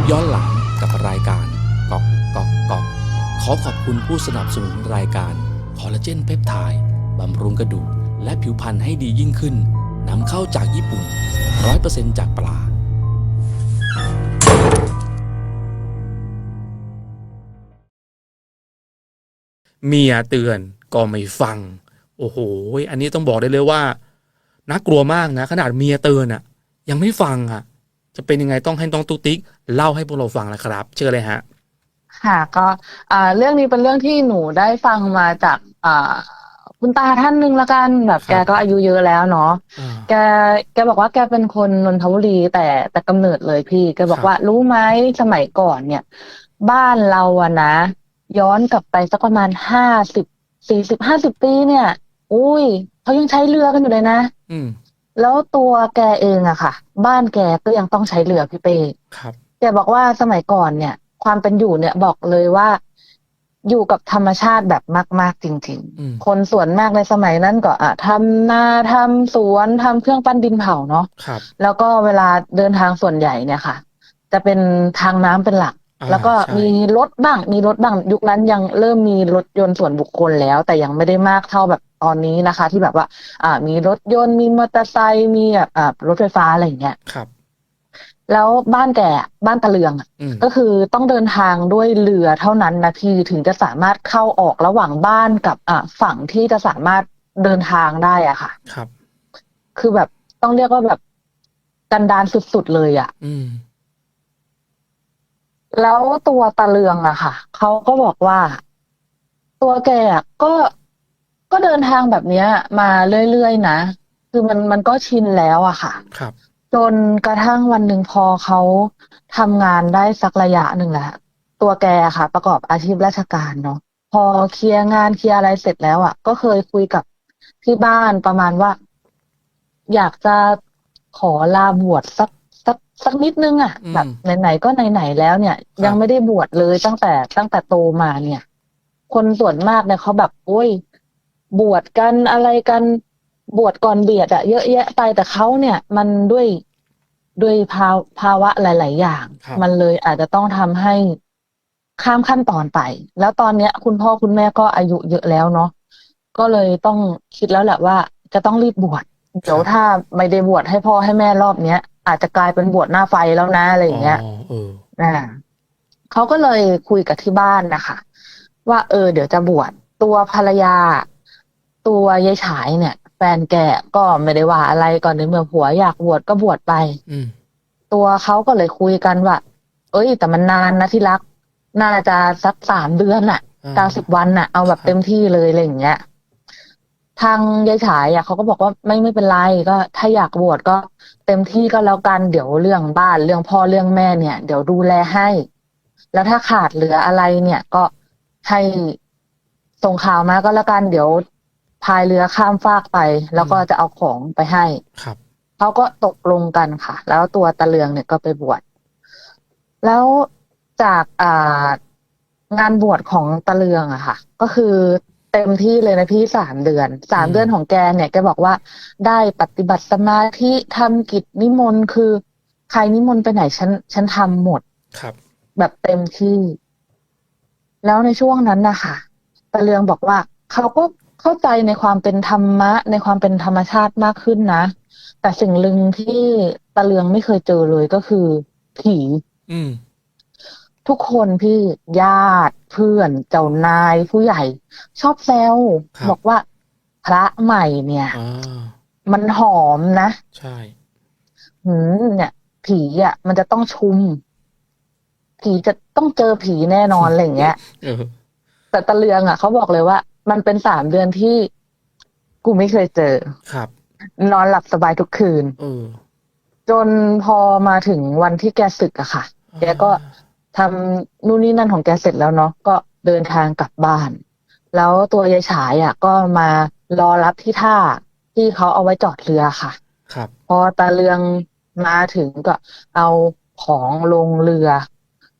ปย้อนหลังกับรายการกอกกอกกอกขอขอบคุณผู้สนับสนุนรายการคอลลาเจนเพปไทด์บำรุงกระดูกและผิวพรรณให้ดียิ่งขึ้นนำเข้าจากญี่ปุ่น 100%จากปลาเมียเตือนก็ไม่ฟัง โอ้โห อันนี้ต้องบอกได้เลยว่าน่ากลัวมากนะ ขนาดเมียเตือนอะยังไม่ฟังอะ จะเป็นยังไงต้องให้น้องตุ๊กติ๊กเล่าให้พวกเราฟังนะครับ เชื่อเลยฮะ ค่ะ ก็อ่าเรื่องนี้เป็นเรื่องที่หนูได้ฟังมาจากอ่าคุณตาท่านหนึ่งละกันแบบครับแกก็อายุเยอะแล้วเนาะอ่าแกแกบอกว่าแกเป็นคนนนทบุรีแต่แต่กำเนิดเลยพี่แกบอคกรับว่ารู้ไหมสมัยก่อนเนี่ย บ้านเราอะนะ ย้อนกลับไปสักประมาณห้าสิบสี่สิบห้าสิบปีเนี่ย อุ้ยเขายังใช้เรือกันอยู่เลยนะอืม แล้วตัวแกเองอะค่ะ บ้านแกก็ยังต้องใช้เรือพี่เป้ครับ แกบอกว่าสมัยก่อนเนี่ย ความเป็นอยู่เนี่ยบอกเลยว่า อยู่กับธรรมชาติแบบมาก ๆ จริง อืม ๆ คนส่วนมากในสมัยนั้นก็อะทำนาทำสวนทำเครื่องปั้นดินเผาเนาะ ครับ แล้วก็เวลาเดินทางส่วนใหญ่เนี่ยค่ะ จะเป็นทางน้ำเป็นหลัก อ่าแล้วก็ใช่ มีรถบ้าง มีรถบ้าง ยุคนั้นยังเริ่มมีรถยนต์ส่วนบุคคลแล้ว แต่ยังไม่ได้มากเท่าแบบ ตอนนี้นะคะ ที่แบบว่า อ่า มีรถยนต์มีมอเตอร์ไซค์มีแบบอ่ารถไฟฟ้าอะไรอย่างเงี้ยครับ แล้วบ้านแกอะบ้านตะเลืองอะอืมก็คือต้องเดินทางด้วยเรือเท่านั้นนะพี่ถึงจะสามารถเข้าออกระหว่างบ้านกับอะฝั่งที่จะสามารถเดินทางได้อะค่ะ ครับ คือแบบต้องเรียกว่าแบบกันดารสุดๆเลยอะอืม แล้วตัวตาเลืองอะค่ะ เขาก็บอกว่า ตัวแกอะก็ ก็เดินทางแบบเนี้ย มาเรื่อยๆนะ คือมันมันก็ชินแล้วอะค่ะ ครับ จนกระทั่งวันหนึ่งพอเขาทำงานได้สักระยะหนึ่งแล้วตัวแกอะค่ะ ประกอบอาชีพราชการเนาะพอเคลียร์งานเคลียร์อะไรเสร็จแล้วอะก็เคยคุยกับที่บ้านประมาณว่า อยากจะขอลาบวชสักสักสักนิดนึงอะอืม แบบไหนๆก็ไหนๆแล้วเนี่ยครับยังไม่ได้บวชเลยตั้งแต่ตั้งแต่โตมาเนี่ย คนส่วนมากเนี่ยเขาแบบโอ้ย บวชกันอะไรกันบวชก่อนเบียดอะเยอะแยะไปแต่เขาเนี่ย มันด้วยด้วยภาวภาวะหลาย ๆ อย่างครับมันเลยอาจจะต้องทำให้ข้ามขั้นตอนไป แล้วตอนเนี้ย คุณพ่อคุณแม่ก็อายุเยอะแล้วเนาะก็เลยต้องคิดแล้วแหละว่า จะต้องรีบบวชเดี๋ยวถ้าไม่ได้บวชให้พ่อให้แม่รอบเนี้ยอาจจะกลายเป็นบวชหน้าไฟแล้วนะอะไรอย่างเงี้ยอ๋อเอออ่าเขาก็เลยคุยกับที่บ้านนะคะว่า เออ เดี๋ยวจะบวชตัวภรรยา ตัวยายฉายเนี่ย แฟนแกก็ไม่ได้ว่าอะไรก่อนในเมื่อผัวอยากบวชก็บวชไป อืม ตัวเขาก็เลยคุยกันว่า เอ้ย แต่มันนานนะที่รัก น่าจะสักสามเดือนน่ะอ่า เก้าสิบวันน่ะ เอาแบบครับเต็มที่เลยอะไรอย่างเงี้ย ทางยายฉายอะเขาก็บอกว่าไม่ไม่เป็นไรก็ ถ้าอยากบวชก็เต็มที่ก็แล้วกันเดี๋ยวเรื่องบ้านเรื่องพ่อเรื่องแม่เนี่ย เดี๋ยวดูแลให้ แล้วถ้าขาดเหลืออะไรเนี่ยก็ให้ส่งข่าวมาก็แล้วกันเดี๋ยว พายเรือข้ามฟากไป แล้วก็จะเอาของไปให้ครับเขาก็ตกลงกันค่ะ แล้วตัวตะเลืองเนี่ยก็ไปบวชแล้วจากอ่างานบวชของตะเลืองอะค่ะ ก็คือเต็มที่เลยนะพี่สามเดือนสามอืมเดือนของแกเนี่ยแกบอกว่าได้ปฏิบัติสมาธิทำกิจนิมนต์คือ ใครนิมนต์ไปไหนฉันฉันทำหมดครับ แบบเต็มที่ แล้วในช่วงนั้นนะคะตะเลืองบอกว่าเขาก็ เข้าใจในความเป็นธรรมะ ในความเป็นธรรมชาติมากขึ้นนะ แต่สิ่งหนึ่งที่ตะเลืองไม่เคยเจอเลยก็คือผีอืมทุกคนพี่ญาติเพื่อนเจ้านายผู้ใหญ่ ชอบแซวครับบอกว่า พระใหม่เนี่ยอ่ามันหอมนะ ใช่หืมเนี่ย ผีอะ มันจะต้องชุม ผีจะต้องเจอผีแน่นอนอะไรอย่างเงี้ยเออแต่ตะเลืองอะเขาบอกเลยว่า มันเป็นสามเดือนที่กูไม่เคยเจอ ครับ นอนหลับสบายทุกคืน เออ จนพอมาถึงวันที่แกศึกอะค่ะ แกก็ทำนู่นนี่นั่นของแกเสร็จแล้วเนาะก็เดินทางกลับบ้าน แล้วตัวยายฉายอะก็มารอรับที่ท่าที่เขาเอาไว้จอดเรือค่ะ ครับ พอตาเลืองมาถึงก็เอาของลงเรือ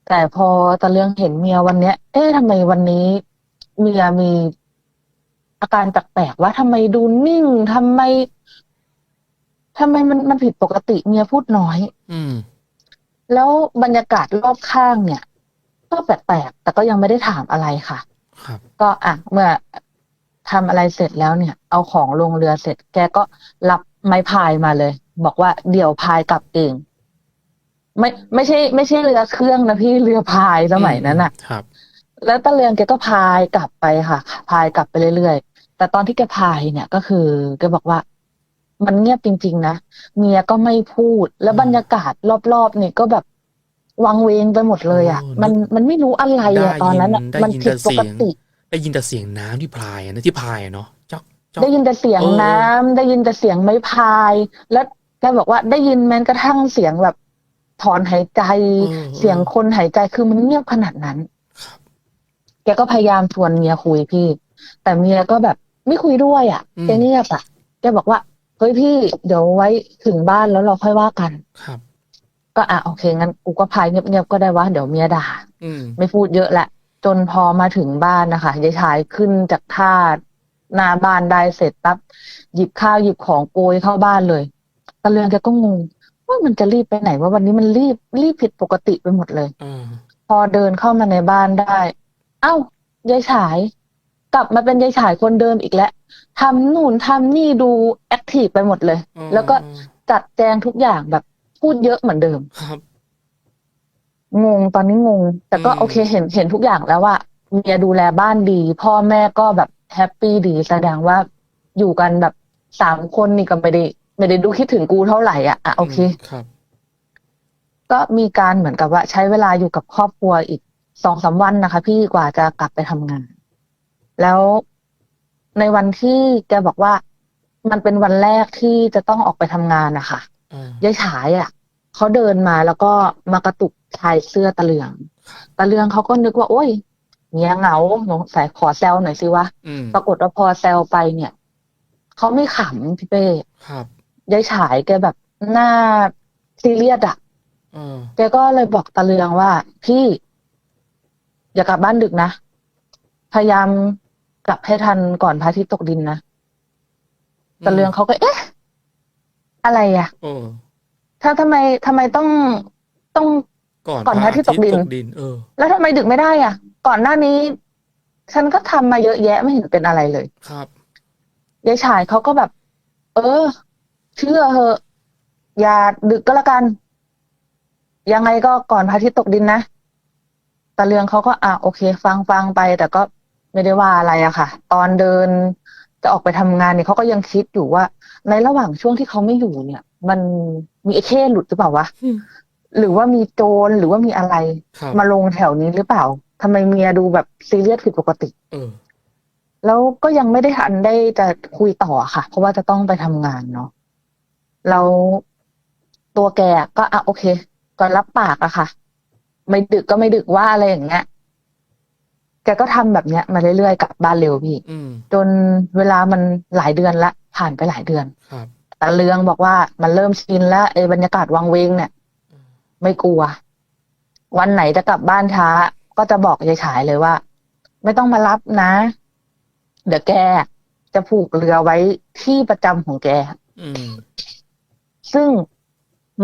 แต่พอตาเลืองเห็นเมียวันเนี้ย เอ๊ะทำไมวันนี้เมียมี อาการแปลกๆว่าทำไมดูนิ่งทำไมทำไมมันมันผิดปกติเมียพูดน้อย อืม แล้วบรรยากาศรอบข้างเนี่ย ก็แปลกๆแต่ก็ยังไม่ได้ถามอะไรค่ะ ครับ ก็อะเมื่อทำอะไรเสร็จแล้วเนี่ย เอาของลงเรือเสร็จ แกก็รับไม้พายมาเลย บอกว่าเดี๋ยวพายกลับเองไม่ไม่ใช่ ไม่ใช่เรือเครื่องนะพี่เรือพายสมัยนั้นอะ ครับ แล้วตะเลืองแกก็พายกลับไปค่ะ พายกลับไปเรื่อยๆ แต่ตอนที่แกพายเนี่ยก็คือแกบอกว่า มันเงียบจริง ๆ นะเมียก็ไม่พูด แล้วอืมบรรยากาศรอบๆเนี่ยก็แบบวังเวงไปหมดเลยอะโอ้มันมันไม่รู้อะไรอะได้ตอนนั้นอะยินได้มันยินผิดแต่ปเสีกยงติ ได้ยินแต่เสียงน้ำที่พลายอะนะที่พายอะเนาะจ๊อกจ๊อกได้ยินแต่เสียงเออน้ำได้ยินแต่เสียงไม้พาย แล้วแกบอกว่าได้ยินแม้กระทั่งเสียงแบบถอนหายใจออเสียงคนหายใจคือมันเงียบขนาดนั้นครับแกก็พยายามชวนเมียคุยพี่ แต่เมียก็แบบ ไม่คุยด้วยอะอืมแกเงียบอะแกบอกว่าเฮ้ยพี่เดี๋ยวไว้ถึงบ้านแล้วเราค่อยว่ากันครับ ก็อะโอเคงั้นกูก็พายเงียบๆก็ได้วะเดี๋ยวเมียด่าอืมไม่พูดเยอะแหละ จนพอมาถึงบ้านนะคะยายชายขึ้นจากท่าหน้าบ้านได้เสร็จปั๊บหยิบข้าวหยิบของโกยเข้าบ้านเลยตะเลืองแกก็งงว่ามันจะรีบไปไหนว่าวันนี้มันรีบรีบผิดปกติไปหมดเลยอ่าพอเดินเข้ามาในบ้านได้ เอ้ายายฉาย กลับมาเป็นยายฉายคนเดิมอีกแล้วทำนู่นทำนี่ดูแอคทีฟไปหมดเลยอ่าแล้วก็จัดแจงทุกอย่างแบบพูดเยอะเหมือนเดิม ครับ งงตอนนี้งง แต่ก็อืม โอเคเห็นเห็นทุกอย่างแล้วว่าเมียดูแลบ้านดี พ่อแม่ก็แบบแฮปปี้ดีแสดงว่าอยู่กันแบบสามคนนี่ก็ไม่ได้ไม่ได้ดูคิดถึงกูเท่าไหร่อะอะโอเค มครับ ก็มีการเหมือนกับว่าใช้เวลาอยู่กับครอบครัวอีกสองสามวันนะคะ พี่กว่าจะกลับไปทำงาน แล้วในวันที่แกบอกว่า มันเป็นวันแรกที่จะต้องออกไปทำงานนะคะอ่ายายฉายอะเขาเดินมาแล้วก็มากระตุกชายเสื้อตะเหลือง ตะเหลืองเขาก็นึกว่า โอ้ยเมียเหงาสงสัยขอแซวหน่อยสิวะอืมปรากฏว่าพอแซวไปเนี่ยเขาไม่ขำพี่เป้ครับยายฉายแกแบบหน้าซีเรียสอะอ่าแกก็เลยบอกตะเลืองว่า พี่ อย่ากลับบ้านดึกนะ พยายาม กลับให้ทันก่อนพระอาทิตย์ตกดินนะตะเลืองเขาก็ เอ๊ะ อะไรอะเออถ้าทำไมทำไมต้องต้องก่อนก่อนพระอาทิตย์ตกดินตกดินเออ แล้วทำไมดึกไม่ได้อะ ก่อนหน้านี้ ฉันก็ทำมาเยอะแยะไม่เห็นเป็นอะไรเลย ครับยายฉายเขาก็แบบ เออ เชื่อเหอะ อย่าดึกก็แล้วกัน ยังไงก็ก่อนพระอาทิตย์ตกดินนะตาเลืองเขาก็อะโอเค ฟังฟังไป แต่ก็ ไม่ได้ว่าอะไรอะค่ะ ตอนเดินจะออกไปทำงานเนี่ยเขาก็ยังคิดอยู่ว่า ในระหว่างช่วงที่เขาไม่อยู่เนี่ย มันมีไอ้เข้หลุดหรือเปล่าวะอืมหรือว่ามีโจรหรือว่ามีอะไรครับมาลงแถวนี้หรือเปล่าทำไมเมียดูแบบซีเรียสผิดปกติเออแล้วก็ยังไม่ได้ทันได้จะคุยต่อค่ะ เพราะว่าจะต้องไปทำงานเนาะแล้วตัวแกก็อะโอเค ก็รับปากอะค่ะ ไม่ดึกก็ไม่ดึกว่าอะไรอย่างเงี้ยแกก็ทำแบบเนี้ยมาเรื่อยๆกลับบ้านเร็วพี่อืมจนเวลามันหลายเดือนละผ่านไปหลายเดือนครับตาเลืองบอกว่ามันเริ่มชินแล้วไอ้บรรยากาศวังเวงเนี่ย ไม่กลัว วันไหนจะกลับบ้านช้า ก็จะบอกยายฉายเลยว่า ไม่ต้องมารับนะ เดี๋ยวแกจะผูกเรือไว้ที่ประจำของแกอืมซึ่ง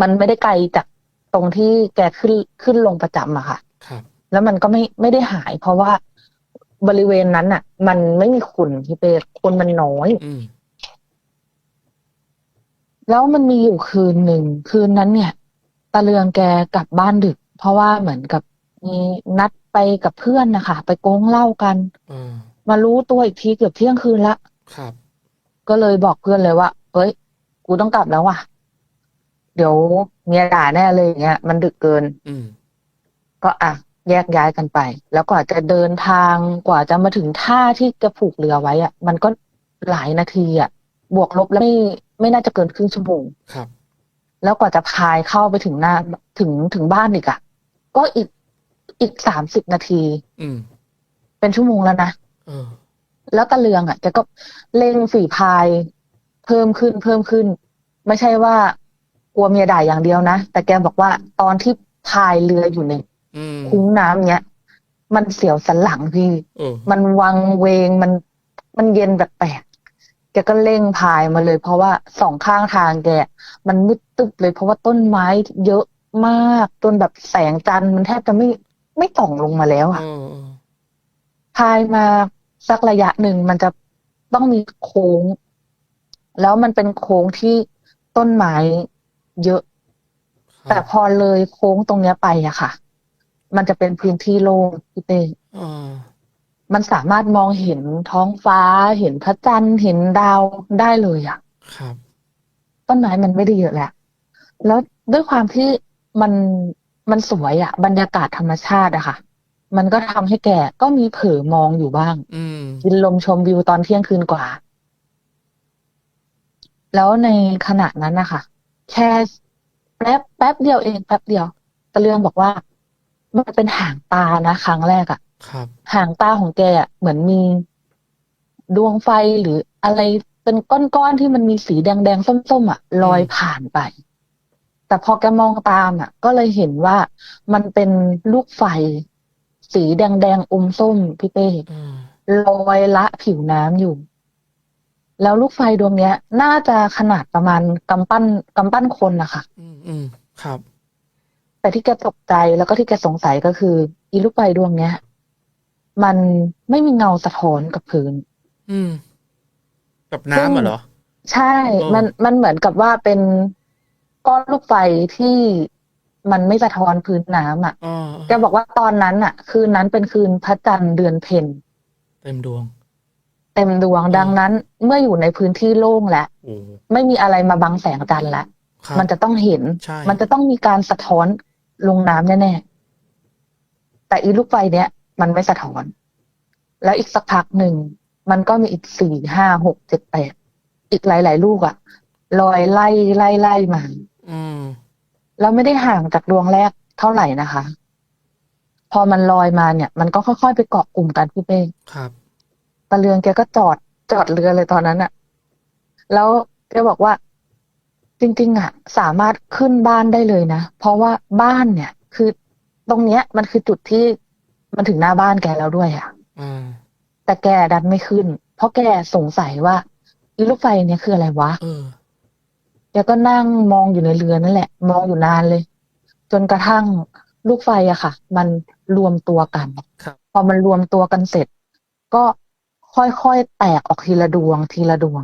มันไม่ได้ไกลจากตรงที่แกขึ้นขึ้นลงประจำอะค่ะครับแล้วมันก็ไม่ไม่ได้หาย เพราะว่า บริเวณนั้นอะมันไม่มีคนที่เป็นคนมันน้อย อืมแล้วมันมีอยู่คืนหนึ่งคืนนั้นเนี่ยตาเลืองแกกลับบ้านดึก เพราะว่าเหมือนกับมีนัดไปกับเพื่อนนะคะไปโกงเหล้ากันอ่ามารู้ตัวอีกทีเกือบเที่ยงคืนละ ครับ ก็เลยบอกเพื่อนเลยว่า เฮ้ย กูต้องกลับแล้วว่ะ เดี๋ยวเมียด่าแน่เลยอย่างเงี้ย มันดึกเกิน อืมก็อะ แยกย้ายกันไป แล้วกว่าจะเดินทางกว่าจะมาถึงท่าที่จะผูกเรือไว้อะมันก็หลายนาทีอะบวกลบแล้วไม่ไม่น่าจะเกินครึ่งชั่วโมงครับ แล้วกว่าจะพายเข้าไปถึงหน้าถึงถึงบ้านอีกอะก็อีกอีกสามสิบนาที อืม เป็นชั่วโมงแล้วนะเออแล้วตะเลืองอะแกก็เร่งฝีพาย เพิ่มขึ้นเพิ่มขึ้น ไม่ใช่ว่ากลัวเมียด่าอย่างเดียวนะ แต่แกบอกว่าตอนที่พายเรืออยู่ในอืม คุ้งน้ำเนี้ย มันเสียวสันหลังพี่เออมันวังเวงมันมันเย็นแปลกๆแกก็เร่งพายมาเลย เพราะว่าสองข้างทางแกมันมืดตึ๊บเลย เพราะว่าต้นไม้เยอะมากจนแบบแสงจันทร์มันแทบจะไม่ไม่ส่องลงมาแล้วเออะอเออพายมาสักระยะหนึ่งมันจะต้องมีโค้ง แล้วมันเป็นโค้งที่ต้นไม้เยอะครับแต่พอเลยโค้งตรงเนี้ยไปอะค่ะ มันจะเป็นพื้นที่โล่งพี่เต้เออมันสามารถมองเห็นท้องฟ้า เห็นพระจันทร์เห็นดาวได้เลยอะครับ ต้นไม้มันไม่ได้เยอะแหละ แล้วด้วยความที่มันมันสวยอะบรรยากาศธรรมชาติอะค่ะ มันก็ทำให้แกก็มีเผลอมองอยู่บ้าง อืมกินลมชมวิวตอนเที่ยงคืนกว่า แล้วในขณะนั้นนะคะแค่แป๊บแป๊บเดียวเองแป๊บเดียวตะเลืองบอกว่า มันเป็นหางตานะครั้งแรกอะครับหางตาของแกอะเหมือนมีดวงไฟหรืออะไรเป็นก้อนๆที่มันมีสีแดงๆส้มๆอะลอยผ่านไป แต่พอแกมองตามอะก็เลยเห็นว่ามันเป็นลูกไฟ สีแดงๆอมส้มพี่เป้เออลอยละผิวน้ำอยู่ แล้วลูกไฟดวงเนี้ย น่าจะขนาดประมาณกำปั้นกำปั้นคนนะคะอืมอืมครับ แต่ที่แกตกใจแล้วก็ที่แกสงสัยก็คือ อีลูกไฟดวงเนี้ย มันไม่มีเงาสะท้อนกับพื้น อืม กับน้ำอะเหรอ ใช่เออมันมันเหมือนกับว่าเป็นก้อนลูกไฟที่มันไม่สะท้อนพื้นน้ำอะอ๋อแกบอกว่าตอนนั้นอะ คืนนั้นเป็นคืนพระจันทร์เดือนเพ็ญเต็มดวง เต็มดวงอืมดังนั้น เมื่ออยู่ในพื้นที่โล่งแล้วโอ้ไม่มีอะไรมาบังแสงจันทร์แล้วครับมันจะต้องเห็นใช่มันจะต้องมีการสะท้อน ลงน้ำแน่ๆ แต่อีลูกไฟเนี้ยมันไม่สะท้อน แล้วอีกสักพักหนึ่ง มันก็มีอีกสี่ห้าหกเจ็ดแปดอีกหลาย ๆ ลูกอะลอยไล่ไล่ไล่มาอืมแล้วไม่ได้ห่างจากดวงแรกเท่าไหร่นะคะ พอมันลอยมาเนี่ย มันก็ค่อยๆไปเกาะกลุ่มกันพี่เป้ครับตะเลืองแกก็จอดจอดเรือเลยตอนนั้นอะแล้วแกบอกว่า จริงๆอะสามารถขึ้นบ้านได้เลยนะ เพราะว่าบ้านเนี่ย คือตรงเนี้ย มันคือจุดที่มันถึงหน้าบ้านแกแล้วด้วยอะอ่าแต่แกดันไม่ขึ้น เพราะแกสงสัยว่าอีลูกไฟเนี่ยคืออะไรวะเออแกก็นั่งมองอยู่ในเรือนั่นแหละ มองอยู่นานเลย จนกระทั่งลูกไฟอะค่ะ มันรวมตัวกัน ครับ พอมันรวมตัวกันเสร็จ ก็ค่อยๆแตกออกทีละดวงทีละดวง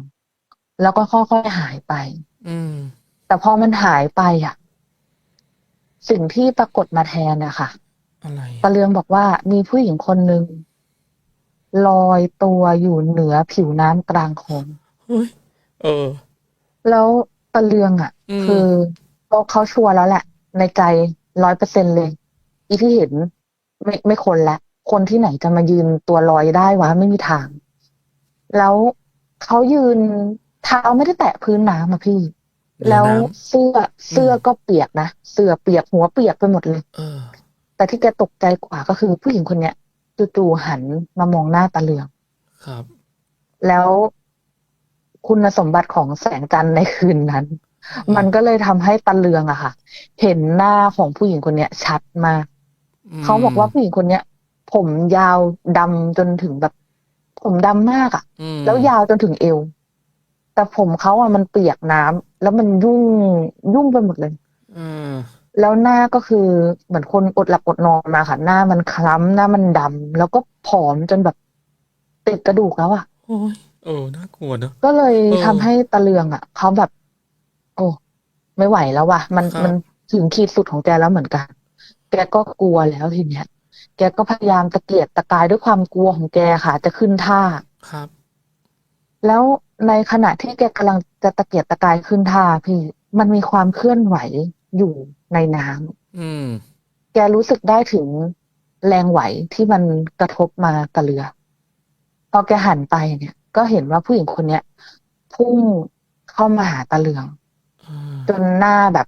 แล้วก็ค่อยๆหายไปอืม แต่พอมันหายไปอะสิ่งที่ปรากฏมาแทนอะค่ะอะไรตะเลืองบอกว่ามีผู้หญิงคนหนึ่งลอยตัวอยู่เหนือผิวน้ำกลางคลองเฮ้ยเออ แล้วตะเลืองอะอืมคือเขาเขาชัวร์แล้วแหละ ในใจร้อยเปอร์เซ็นเลย อีที่เห็น ไม่ไม่คนละ คนที่ไหนจะมายืนตัวลอยได้วะ ไม่มีทาง แล้วเขายืน เท้าไม่ได้แตะพื้นน้ำอะพี่เดี๋ยแล้วน้เสื้อเสื้อก็เปียกนะเสื้อเปียกหัวเปียกไปหมดเลยำเออแต่ที่แกตกใจกว่าก็คือผู้หญิงคนเนี้ยจู่ๆหันมามองหน้าตาเหลืองครับ แล้วคุณสมบัติของแสงจันทร์ในคืนนั้น มันก็เลยทำให้ตาเหลืองอะค่ะ เห็นหน้าของผู้หญิงคนเนี้ย ชัดมากมเขาบอกว่าผู้หญิงคนเนี้ย ผมยาวดำจนถึงแบบ ผมดำมากอะอืมแล้วยาวจนถึงเอว แต่ผมเขาอะมันเปียกน้ำแล้วมันยุ่งยุ่งไปหมดเลยเออแล้วหน้าก็คือเหมือนคนอดหลับอดนอนมาค่ะ หน้ามันคล้ำหน้ามันดำแล้วก็ผอมจนแบบติดกระดูกแล้วอะโอ้ยเออน่ากลัวเนอะก็เลยเออทำให้ตะเลืองอะเขาแบบ โอ้ไม่ไหวแล้วว่ะ มันครับมันถึงขีดสุดของแกแล้วเหมือนกัน แกก็กลัวแล้วทีเนี้ย แกก็พยายามตะเกียกตะกายด้วยความกลัวของแกค่ะ จะขึ้นท่าครับ แล้วในขณะที่แกกำลังจะตะเกียกตะกายขึ้นท่าพี่ มันมีความเคลื่อนไหวอยู่ในน้ำอืม แกรู้สึกได้ถึงแรงไหวที่มันกระทบมากับเรือ พอแกหันไปเนี่ย ก็เห็นว่าผู้หญิงคนเนี้ยพุ่งเข้ามาหาตาเหลืองอ่าจนหน้าแบบ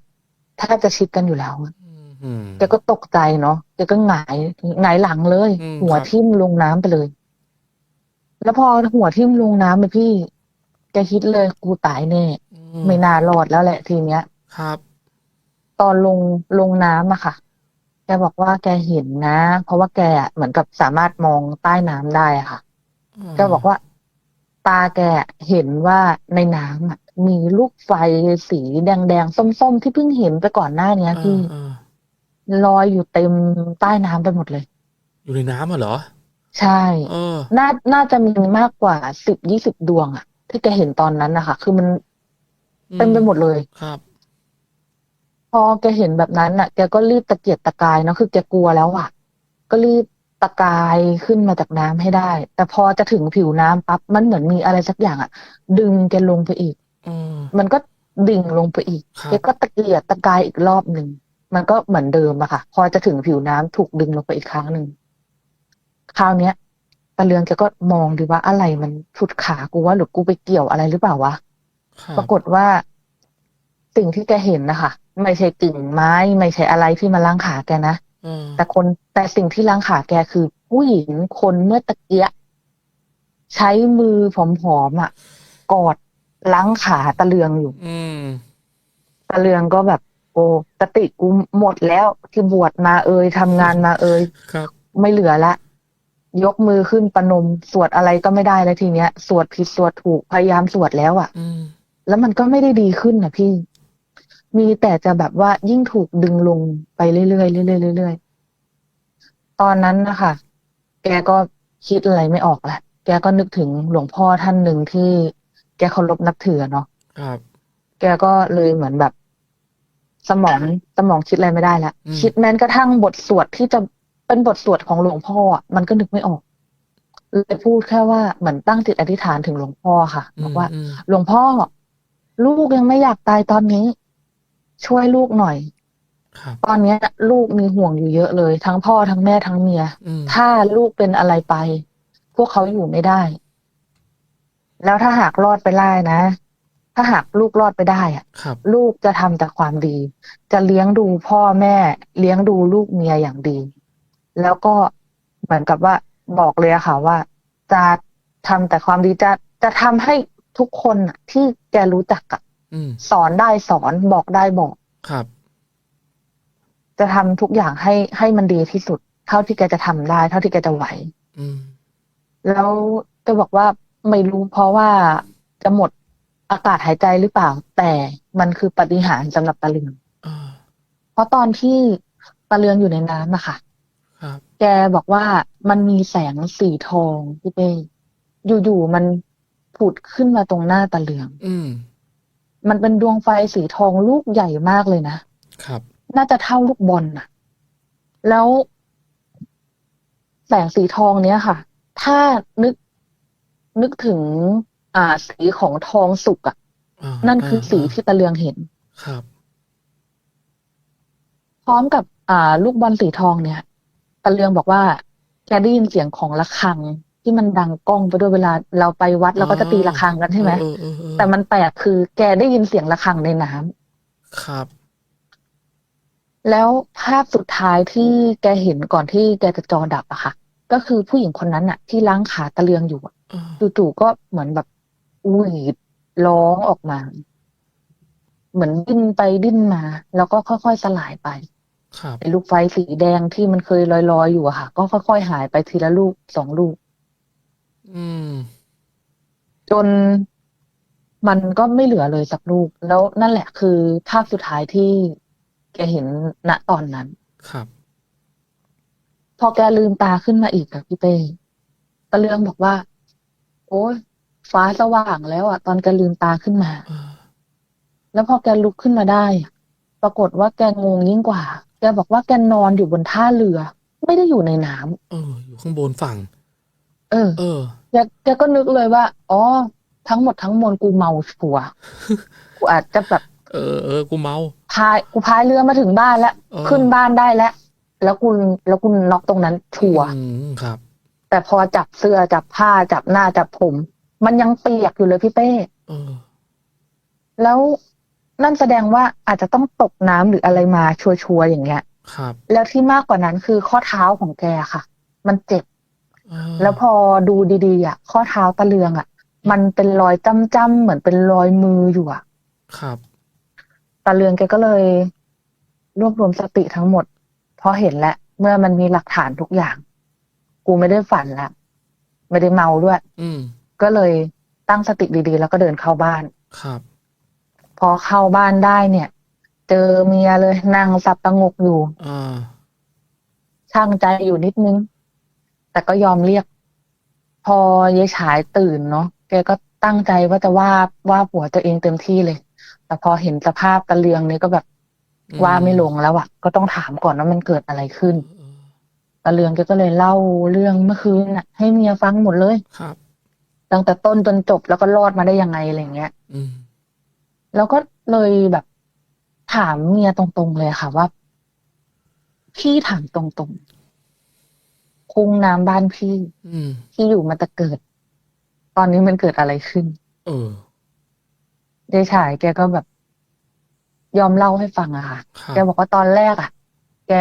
แทบจะชิดกันอยู่แล้วอะอืมแกก็ตกใจเนาะแกก็หงายหงายหลังเลยอืมหัวครับทิ่มลงน้ำไปเลย แล้วพอหัวทิ่มลงน้ำไปพี่แกคิดเลยกูตายแน่อืไม่น่ารอดแล้วแหละทีเนี้ย ครับ ตอนลงลงน้ำอะค่ะ แกบอกว่าแกเห็นนะ เพราะว่าแกอะเหมือนกับสามารถมองใต้น้ำได้อะค่ะแกบอกว่า ตาแกเห็นว่าในน้ำอะมีลูกไฟสีแดงๆส้มๆที่เพิ่งเห็นไปก่อนหน้าเนี้ยพี่อ่าลอยอยู่เต็มใต้น้ำไปหมดเลย อยู่ในน้ำอะเหรอ ใช่เออน่าน่าจะมีมากกว่าสิบยี่สิบดวงอะที่แกเห็นตอนนั้นนะคะคือมันเต็มไปหมดเลยครับ พอแกเห็นแบบนั้นน่ะแกก็รีบตะเกียกตะกายเนาะคือแกกลัวแล้วอะก็รีบตะกายขึ้นมาจากน้ำให้ได้ แต่พอจะถึงผิวน้ำปั๊บมันเหมือนมีอะไรสักอย่างอะดึงแกลงไปอีกเออมันก็ดิ่งลงไปอีกครับแกก็ตะเกียกตะกายอีกรอบหนึ่งมันก็เหมือนเดิมอะค่ะ พอจะถึงผิวน้ำถูกดึงลงไปอีกครั้งหนึ่ง คราวเนี้ยตะเลืองแกก็มองดีว่าอะไรมันฉุดขากูว่าหรือกูไปเกี่ยวอะไรหรือเปล่าวะครับปรากฏว่าสิ่งที่แกเห็นนะคะไม่ใช่กิ่งไม้ ไม่ใช่อะไรที่มาล้างขาแกนะเออแต่คนแต่สิ่งที่ล้างขาแกคือ ผู้หญิงคนเมื่อตะเกียะใช้มือผอมๆอะ กอดล้างขาตะเลืองอยู่อืมตะเลืองก็แบบ โอ้สติกูหมดแล้วที่บวชมาเอ่ยทำงานมาเอ่ยครับไม่เหลือละ ยกมือขึ้นประนมสวดอะไรก็ไม่ได้แล้วทีเนี้ย สวดผิดสวดถูกพยายามสวดแล้วอะอืมแล้วมันก็ไม่ได้ดีขึ้นนะพี่ มีแต่จะแบบว่ายิ่งถูกดึงลงไปเรื่อยๆเรื่อยๆเรื่อยๆตอนนั้นนะคะแกก็คิดอะไรไม่ออกแหละแกก็นึกถึงหลวงพ่อท่านหนึ่งที่ แกเคารพนับถือเนาะครับ แกก็เลยเหมือนแบบ สมองสมองคิดอะไรไม่ได้แล้วอืมคิดแม้กระทั่งบทสวดที่จะ เป็นบทสวดของหลวงพ่ออะมันก็นึกไม่ออกเลยพูดแค่ว่าเหมือนตั้งจิตอธิษฐานถึงหลวงพ่อค่ะบอกว่ามหลวงพ่อ ลูกยังไม่อยากตายตอนนี้ ช่วยลูกหน่อยครับตอนเนี้ยลูกมีห่วงอยู่เยอะเลย ทั้งพ่อทั้งแม่ทั้งเมียอืมถ้าลูกเป็นอะไรไป พวกเขาอยู่ไม่ได้ แล้วถ้าหากรอดไปได้นะ ถ้าหากลูกรอดไปได้อะครับลูกจะทำแต่ความดี จะเลี้ยงดูพ่อแม่ เลี้ยงดูลูกเมียอย่างดี แล้วก็เหมือนกับว่าบอกเลยอะค่ะว่า จะทำแต่ความดีจะจะทำให้ทุกคนอะที่แกรู้จักอะอืมสอนได้สอนบอกได้บอกครับ จะทำทุกอย่างให้ให้มันดีที่สุด เท่าที่แกจะทำได้ เท่าที่แกจะไหวอืมแล้วแกบอกว่าไม่รู้เพราะว่าจะหมดอากาศหายใจหรือเปล่า แต่มันคือปาฏิหารย์สำหรับตะเลืองอ่าเพราะตอนที่ตะเลืองอยู่ในน้ำอะค่ะครับแกบอกว่ามันมีแสงสีทองพี่เป้อยู่ๆมันผุดขึ้นมาตรงหน้าตะเลือง อืม มันเป็นดวงไฟสีทองลูกใหญ่มากเลยนะครับ น่าจะเท่าลูกบอลน่ะแล้ว แสงสีทองเนี้ยค่ะ ถ้านึกนึกถึง อ่าสีของทองสุกอะอ่านั่นคือสีที่ตะเลืองเห็น ครับ พร้อมกับ อ่า ลูกบอลสีทองเนี่ย ตะเลืองบอกว่า แกได้ยินเสียงของระฆังที่มันดังก้องไปด้วยเวลาเราไปวัดเราก็จะตีระฆังกันใช่ไหมเออเออเออแต่มันแปลกคือแกได้ยินเสียงระฆังในน้ำครับ แล้วภาพสุดท้ายที่แกเห็นก่อนที่แกจะจอดับอะค่ะ ก็คือผู้หญิงคนนั้นอะที่ล้างขาตะเลืองอยู่อะอ่าจู่ๆก็เหมือนแบบหวีดร้องออกมา เหมือนดิ้นไปดิ้นมา แล้วก็ค่อยๆสลายไปครับ ไอ้ลูกไฟสีแดงที่มันเคยลอยๆอยู่อะค่ะ ก็ค่อยๆหายไปทีละลูกสองลูก อืม จนมันก็ไม่เหลือเลยสักลูก แล้วนั่นแหละคือภาพสุดท้ายที่แกเห็นณตอนนั้น ครับ พอแกลืมตาขึ้นมาอีกอะพี่เป้ตะเลืองบอกว่า โอ้ยฟ้าสว่างแล้วอะตอนแกลืมตาขึ้นมาอ่าแล้วพอแกลุกขึ้นมาได้อะปรากฏว่าแกงงยิ่งกว่าแก บอกว่าแกนอนอยู่บนท่าเรือ ไม่ได้อยู่ในน้ำเออ อยู่ข้างบนฝั่ง เออ เออแกแกก็นึกเลยว่า อ๋อ ทั้งหมดทั้งมวลกูเมาชัวร์กูอาจจะแบบ เออเออกูเมา พายกูพายเรือมาถึงบ้านแล้วเออขึ้นบ้านได้แล้ว แล้วกูแล้วกูน็อกตรงนั้นชัวร์อืมครับ แต่พอจับเสื้อจับผ้าจับหน้าจับผม มันยังเปียกอยู่เลยพี่เป้เออแล้ว นั่นแสดงว่าอาจจะต้องตกน้ำหรืออะไรมาชัวร์ๆอย่างเงี้ย ครับ แล้วที่มากกว่านั้นคือข้อเท้าของแกค่ะ มันเจ็บอ่าแล้วพอดูดีๆอะ ข้อเท้าตะเลืองอะ มันเป็นรอยจ้ำๆเหมือนเป็นรอยมืออยู่อะ ครับตาเลืองแกก็เลย รวบรวมสติทั้งหมด เพราะเห็นแล้วเมื่อมันมีหลักฐานทุกอย่าง กูไม่ได้ฝันละไม่ได้เมาด้วย อืมก็เลยตั้งสติดีๆ แล้วก็เดินเข้าบ้าน ครับ อเข้าบ้านได้เนี่ย เจอเมียเลยนั่งสับประงกอยู่อ่าช่างใจอยู่นิดนึง แต่ก็ยอมเรียก พอยายฉายตื่นเนาะแกก็ตั้งใจว่าจะว่าว่าผัวตัวเองเต็มที่เลย แต่พอเห็นสภาพตะเลืองนี่ก็แบบอืมว่าไม่ลงแล้วอะก็ต้องถามก่อนว่ามันเกิดอะไรขึ้นตะเลืองแกก็เลยเล่าเรื่องเมื่อคืนน่ะ ให้เมียฟังหมดเลย ครับ ตั้งแต่ต้นจนจบแล้วก็รอดมาได้ยังไงอะไรเงี้ย อืม แล้วก็เลยแบบถามเมียตรงๆเลยค่ะว่า พี่ถามตรงๆคุงน้ำบ้านพี่อืมที่อยู่มาแต่เกิด ตอนนี้มันเกิดอะไรขึ้น เออเดชายแกก็แบบ ยอมเล่าให้ฟังอะค่ะครับแกบอกว่าตอนแรกอะแก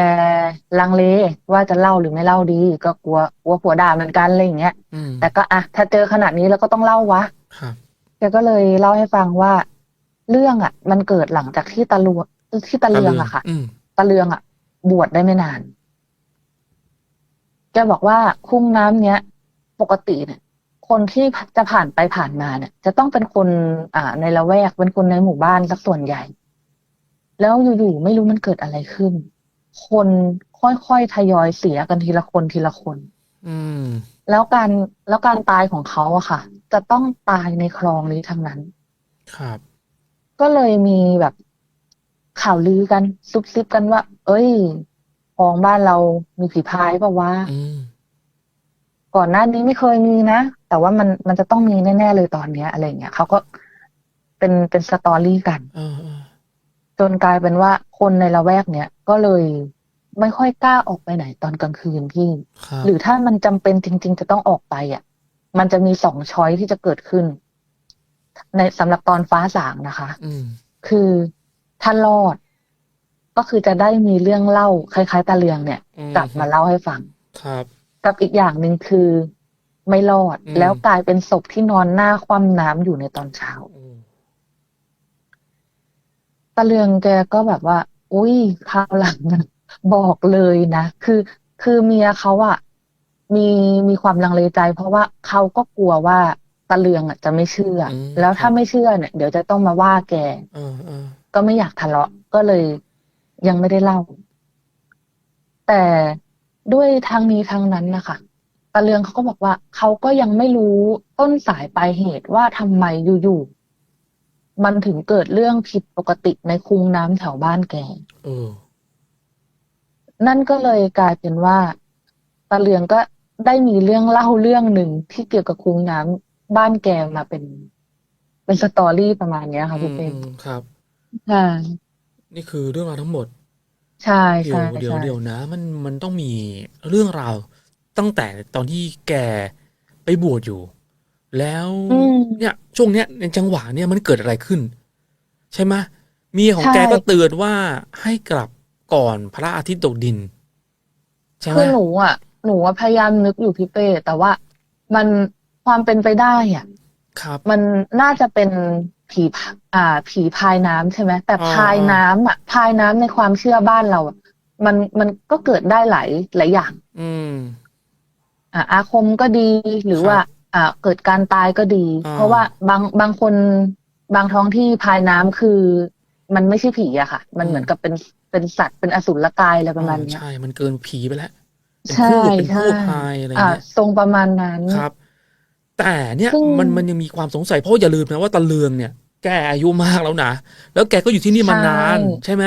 ลังเลว่าจะเล่าหรือไม่เล่าดี ก็กลัวกลัวผัวด่าเหมือนกันอะไรอย่างเงี้ยอืมแต่ก็อะถ้าเจอขนาดนี้แล้วก็ต้องเล่าวะครับแกก็เลยเล่าให้ฟังว่า เรื่องอะมันเกิดหลังจากที่ตะลวงที่ตะเลืองอะค่ะอืมตะเลืองอะบวชได้ไม่นานแกบอกว่าคุ้งน้ำเนี้ย ปกติเนี่ย คนที่จะผ่านไปผ่านมาเนี่ย จะต้องเป็นคน อ่า ในละแวกเป็นคนในหมู่บ้านสักส่วนใหญ่ แล้วอยู่ๆไม่รู้มันเกิดอะไรขึ้น คนค่อยๆทยอยเสียกันทีละคนทีละคน อืม แล้วการแล้วการตายของเขาอะค่ะ จะต้องตายในคลองนี้ทั้งนั้น ครับ ก็เลยมีแบบข่าวลือกันซุบซิบกันว่า เอ้ยคลองบ้านเรามีผีพายเปล่าวะอืมก่อนหน้านี้ไม่เคยมีนะ แต่ว่ามันมันจะต้องมีแน่ ๆ เลยตอนเนี้ย อะไรเงี้ยเขาก็เป็นเป็นสตอรี่กันเออเออจนกลายเป็นว่าคนในละแวกเนี้ยก็เลยไม่ค่อยกล้าออกไปไหนตอนกลางคืนพี่ครับหรือถ้ามันจำเป็นจริง ๆ จะต้องออกไปอะ มันจะมีสองช้อยที่จะเกิดขึ้น ในสำหรับตอนฟ้าสางนะคะอืมคือถ้ารอด ก็คือจะได้มีเรื่องเล่าคล้ายๆตาเลืองเนี่ยอืมกลับมาเล่าให้ฟัง ครับ กับอีกอย่างหนึ่งคือ ไม่รอดอืมแล้วกลายเป็นศพที่นอนหน้าคว่ำน้ำอยู่ในตอนเช้าอืมตาเลืองแกก็แบบว่า อุ้ยคราวหลังอะบอกเลยนะคือ คือเมียเขาอะมีมีความลังเลใจ เพราะว่าเขาก็กลัวว่า ตาเลืองอะจะไม่เชื่ออมแล้วครัถ้าบไม่เชื่อเนี่ยเดี๋ยวจะต้องมาว่าแกเออเออก็ไม่อยากทะเลาะก็เลยยังไม่ได้เล่า แต่ด้วยทางนี้ทางนั้นนะคะตาเลืองเขาก็บอกว่าเขาก็ยังไม่รู้ต้นสายปลายเหตุว่าทำไมอยู่ๆมันถึงเกิดเรื่องผิดปกติในคุงน้ำแถวบ้านแกเออนั่นก็เลยกลายเป็นว่าตาเลืองก็ได้มีเรื่องเล่าเรื่องหนึ่งที่เกี่ยวกับคุงน้ำ บ้านแกมาเป็น เป็นสตอรี่ประมาณเนี้ยค่ะอืพี่มเป้อืมครับใช่นี่คือเรื่องราวทั้งหมด ใช่เดี๋ยวใช่เดี๋ยวใช่เดี๋ยวนะ มันมันต้องมีเรื่องราวตั้งแต่ตอนที่แกไปบวชอยู่ แล้วอืมเนี่ยช่วงเนี้ยในจังหวะเนี่ยมันเกิดอะไรขึ้น ใช่ไหมเมียของใช่แกก็เตือนว่าให้กลับก่อนพระอาทิตย์ตกดินใช่ไหมคือหนูอะหนูอะพยายามนึกอยู่พี่เป้แต่ว่ามัน ความเป็นไปได้อะครับ มันน่าจะเป็นผีพะอ่า ผีพายน้ำใช่ไหมแต่อ่าพายน้ำอะพายน้ำในความเชื่อบ้านเราอะมันมันก็เกิดได้หลายหลายอย่าง อืม อ่าอาคมก็ดีหรือครับว่า อ่า เกิดการตายก็ดีอ่าเพราะว่าบางบางคนบางท้องที่พายน้ำคือ มันไม่ใช่ผีอะค่ะ มันเหมือนกับเป็นเป็นสัตว์เป็นอสุรกายอะไรประมาณเนี้ยใช่ มันเกินผีไปแล้วเป็นใช่พูดเป็นใช่พูดพายอะไรอ่าเงี้ยทรงประมาณนั้นครับ แต่เนี่ยซึ่งมันมันยังมีความสงสัยเพราะอย่าลืมนะว่าตาเลืองเนี่ย แกอายุมากแล้วนะแล้วแกก็อยู่ที่นี่มานานใช่ไหม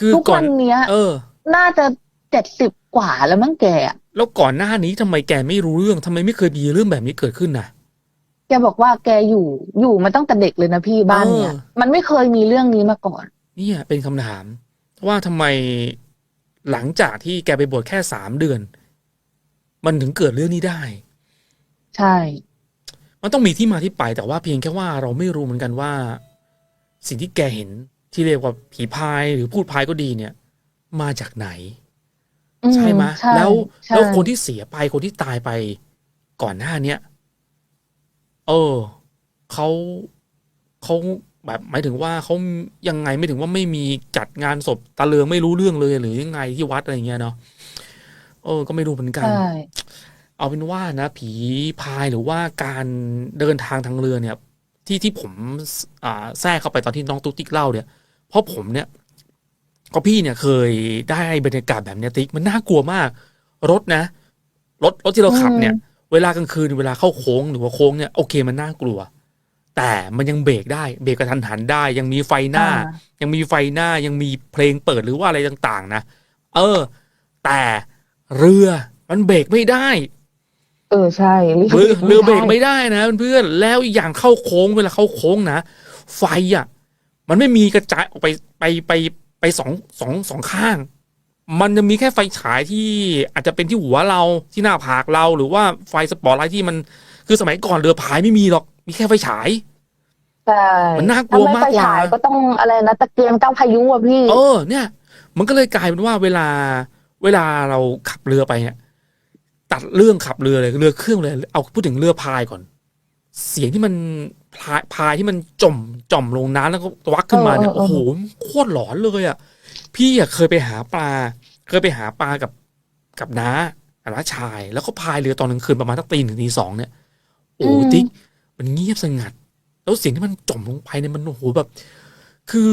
คือทุกก่อวันนเนี้ย เออ น่าจะเจ็ดสิบกว่าแล้วมั้งแกอะแล้วก่อนหน้านี้ทำไมแกไม่รู้เรื่องทำไมไม่เคยมีเรื่องแบบนี้เกิดขึ้นนะแกบอกว่าแกอยู่อยู่มาตั้งแต่เด็กเลยนะพี่บ้านเนี่ยเออมันไม่เคยมีเรื่องนี้มาก่อนเนี่ยเป็นคำถาม ว่าทำไมหลังจากที่แกไปบวชแค่สามเดือน มันถึงเกิดเรื่องนี้ได้ ใช่ มันต้องมีที่มาที่ไปแต่ว่าเพียงแค่ว่าเราไม่รู้เหมือนกันว่า สิ่งที่แกเห็นที่เรียกว่าผีพายหรือพูดพายก็ดีเนี่ย มาจากไหนอืใช่ไหมใช่แล้วใช่แล้วคนที่เสียไปคนที่ตายไปก่อนหน้าเนี้ยเออเขาเขาแบบหมายถึงว่าเขายังไงไม่ถึงว่าไม่มีจัดงานศพตาเลืองไม่รู้เรื่องเลยหรือยังไงที่วัดอะไรเงี้ยเนาะเออ ก็ไม่รู้เหมือนกันใช่ เอาเป็นว่านะ ผีพายหรือว่าการเดินทางทางเรือเนี่ยจที่ที่ผมอ่าแทรกเข้าไปตอนที่น้องตุ๊กติ๊กเล่าเนี่ย เพราะผมเนี่ยก็พี่เนี่ยเคยได้บรรยากาศแบบเนี้ยติ๊กมันน่ากลัวมาก รถนะ รถรถที่เราขับเนี่ย เวลากลางคืนเวลาเข้าโค้งหรือว่าโค้งเนี่ยโอเคมันน่ากลัว แต่มันยังเบรกได้เบรกกระทันหันได้ ยังมีไฟหน้าอ่ายังมีไฟหน้ายังมีเพลงเปิดหรือว่าอะไรต่าง ๆ นะเออ แต่เรือมันเบรกไม่ได้ เออใช่เรือเรือเบรกด้ไม่ได้นะเพื่อนๆแล้วอีกอย่างเข้าโค้งเวลาเข้าโค้งนะไฟอะ มันไม่มีกระจายออกไปไปไปไปสองสองสองข้าง มันจะมีแค่ไฟฉายที่อาจจะเป็นที่หัวเราที่หน้าผากเราหรือว่าไฟสปอตไลท์ที่มันคือสมัยก่อนเรือพายไม่มีหรอกมีแค่ไฟฉายใช่มันน่ากลัวมากกว่าถ้ไฟฉายก็ต้องอะไรนะตะเกียงเจ้าพายุอะพี่ เออเนี่ย มันก็เลยกลายเป็นว่าเวลาเวลาเราขับเรือไปเนี่ย ตัดเรื่องขับเรือเลยเรือเครื่องเลย เอาพูดถึงเรือพายก่อน เสียงที่มันพายพายที่มันจมจมลงน้ำแล้วก็วักขึ้นมาเนี่ยเออเออโอ้โหโคตรหลอนเลยอะ พี่อะเคยไปหาปลา เคยไปหาปลากับกับน้ากับน้าชาย แล้วก็พายเรือตอนกลางคืนประมาณสักตีหนึ่งตีสองเนี่ย โอ้ติ๊กมันเงียบสงัด แล้วเสียงที่มันจมลงไปเนี่ยมันโอ้โหแบบ คือ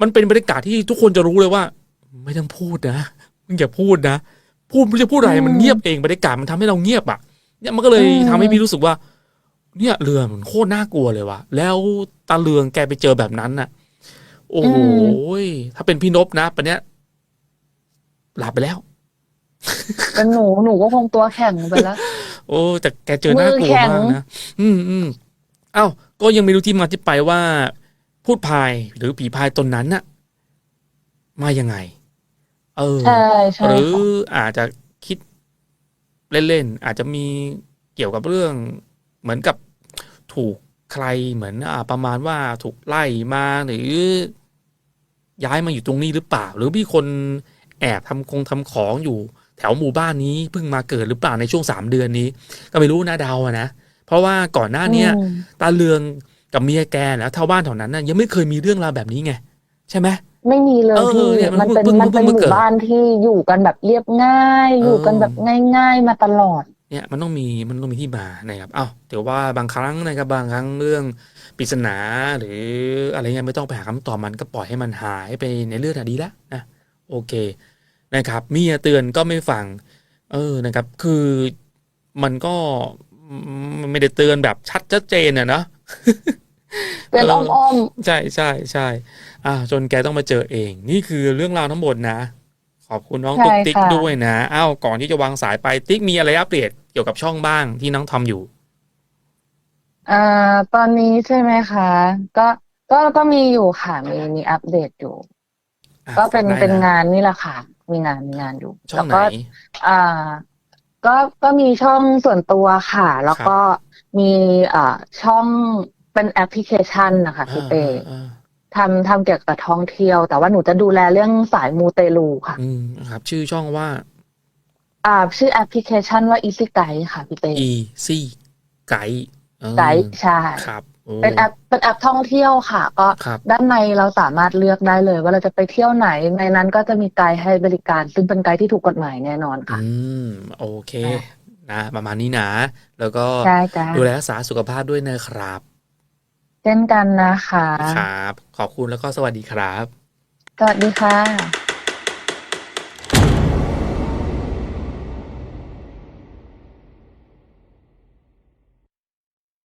มันเป็นบรรยากาศที่ทุกคนจะรู้เลยว่า ไม่ต้องพูดนะมึงอย่าพูดนะ พูดไม่จะพูดอะไรอืมมันเงียบเองบรรยากาศมันทำให้เราเงียบอะเนี่ยมันก็เลยอืมทำให้พี่รู้สึกว่า เนี่ยเรือมันโคตรน่ากลัวเลยว่ะแล้วตาเรืองแกไปเจอแบบนั้นน่ะ โอ้โหถ้าเป็นพี่นบนะปะเนี้ยหลับไปแล้วเป็นหนูหนูก็คงตัวแข็งไปแล้ว โอ้แต่แกเจอน่ากลัวมือแข็งมากนะอืมอืมเอ้าก็ยังไม่รู้ที่มาที่ไปว่า พูดพายหรือผีพายตนนั้นน่ะ มายังไง เออใช่ใช่หรือค่ะอาจจะคิดเล่นๆอาจจะมีเกี่ยวกับเรื่องเหมือนกับถูกใครเหมือนอ่าประมาณว่าถูกไล่มาหรือ ย้ายมาอยู่ตรงนี้หรือเปล่า หรือมีคนแอบทำคงทำของอยู่แถวหมู่บ้านนี้เพิ่งมาเกิดหรือเปล่าในช่วงสามเดือนนี้ ก็ไม่รู้นะเดาอะนะเพราะว่าก่อนหน้าเนี้ยอืมตาเลืองกับเมียแกนะชาวบ้านแถวนั้นน่ะยังไม่เคยมีเรื่องราวแบบนี้ไง ใช่ไหม ไม่มีเลยเออพี่เนี่ยมันมันเป็นเพิ่งมันเป็นเพิ่หงมาเกิดมู่บ้านที่อยู่กันแบบเรียบง่ายเออออยู่กันแบบง่าย ๆ มาตลอดเนี่ยมันต้องมีมันต้องมีที่มานะครับเอ้าเดี๋ยวว่าบางครั้งนะครับบางครั้งเรื่องปริศนาหรืออะไรเงี้ยไม่ต้องไปหาคำตอบมันก็ปล่อยให้มันหายไปในเรื่องอะดีแล้วนะโอเคนะครับเมียเตือนก็ไม่ฟัง เออนะครับ คือมันก็มันไม่ได้เตือนแบบชัดชัดเจนอะเนาะ เป็นเอออ้อมใช่ใช่ใช่อ่า จนแกต้องมาเจอเอง นี่คือเรื่องราวทั้งหมดนะ ขอบคุณน้องใช่ตุ๊กติ๊กค่ะด้วยนะอ้าวก่อนที่จะวางสายไปติ๊กมีอะไรอัปเดตเกี่ยวกับช่องบ้างที่น้องทำอยู่ๆอ่า ตอนนี้ใช่ไหมคะ ก็ก็ก็มีอยู่ค่ะมีมีอัปเดตอยู่อะก็เป็นฝากได้เป็นนะงานนี่แหละค่ะ มีงานมีงานอยู่ช่อแล้งวไหนก็อ่า ก็ก็มีช่องส่วนตัวค่ะ แล้วก็มีอ่าช่อง เป็นแอปพลิเคชันนะคะพี่เต้อ่าทำทำเกี่ยวกับท่องเที่ยว แต่ว่าหนูจะดูแลเรื่องสายมูเตลูค่ะ อืมครับ ชื่อช่องว่า อ่า ชื่อแอปพลิเคชันว่า Easy Guide ค่ะพี่เต้ e c ไกด์เออไกด์ใช่ครับโอ้เป็นแอปเป็นแอปท่องเที่ยวค่ะ ก็ครับด้านในเราสามารถเลือกได้เลย ว่าเราจะไปเที่ยวไหน ในนั้นก็จะมีไกด์ให้บริการ ซึ่งเป็นไกด์ที่ถูกกฎหมายแน่นอนค่ะ อืม โอเคค่ะนะ ประมาณนี้นะ แล้วก็ใช่จ้าดูแลรักษาสุขภาพด้วยนะครับ เช่นกันนะคะ ครับ ขอบคุณแล้วก็สวัสดีครับ สวัสดีค่ะ